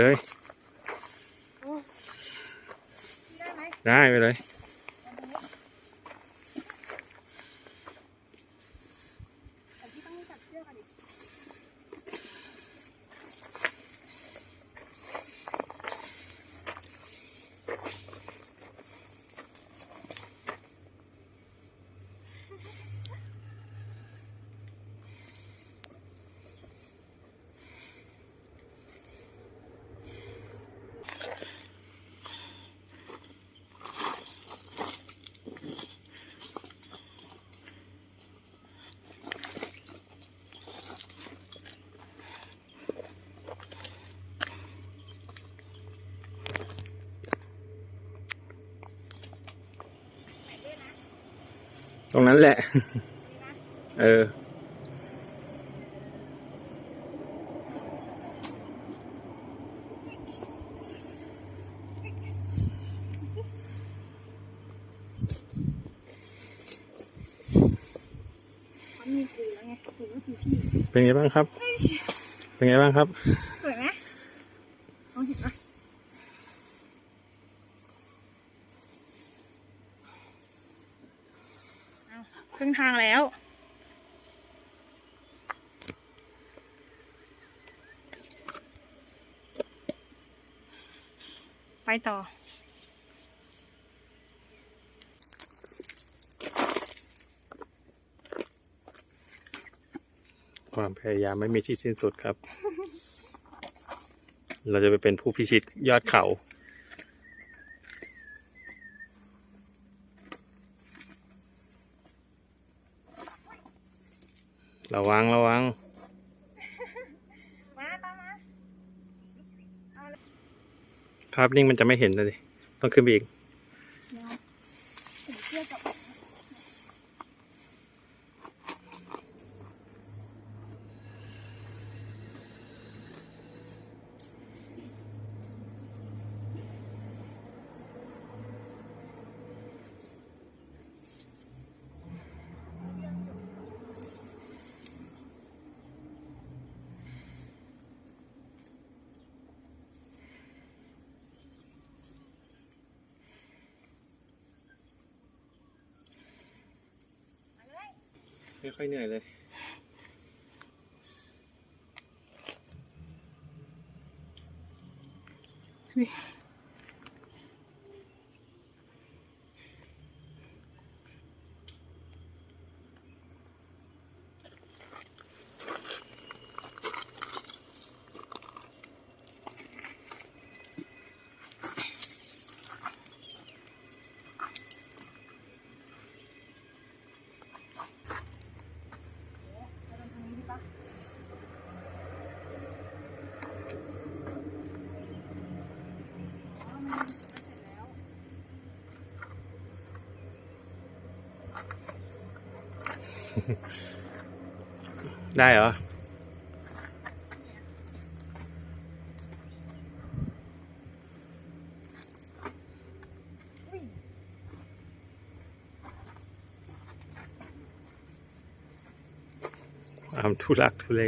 เลยโอ้ได้ไหมได้ไปเลย แต่พี่ต้องจับเชือกกันดิไหนด้วยนะ ตรงนั้นแหละ เออมันมีปูแล้วไงปูก็คือพี่เป็นไงบ้างครับ เป็นไงบ้างครับ สวยไหมมองเห็นปะเอา ครึ่งทางแล้ว ไปต่อความพยายามไม่มีที่สิ้นสุดครับ เราจะไปเป็นผู้พิชิตยอดเขา ระวังระวังมาตามมาภาพนิ่งมันจะไม่เห็นเลยต้องขึ้นไปอีก เดี๋ยวถึงเชือกกับ ไม่ค่อยเหนื่อยเลยไปทางนี้ดีปะ อ๋อมันจะเสร็จแล้ว ได้เหรออุ้ยความทุลักทุเล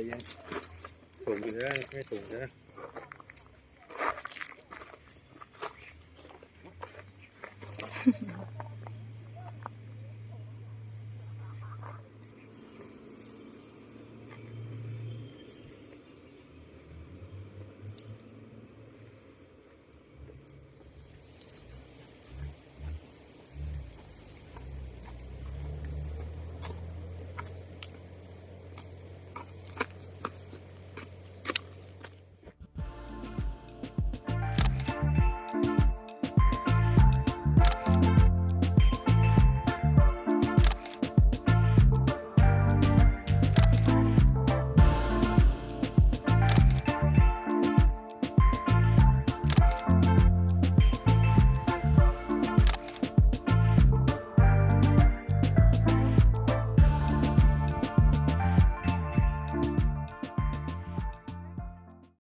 ใจเย็นส่งกินได้ไม่ส่งนะ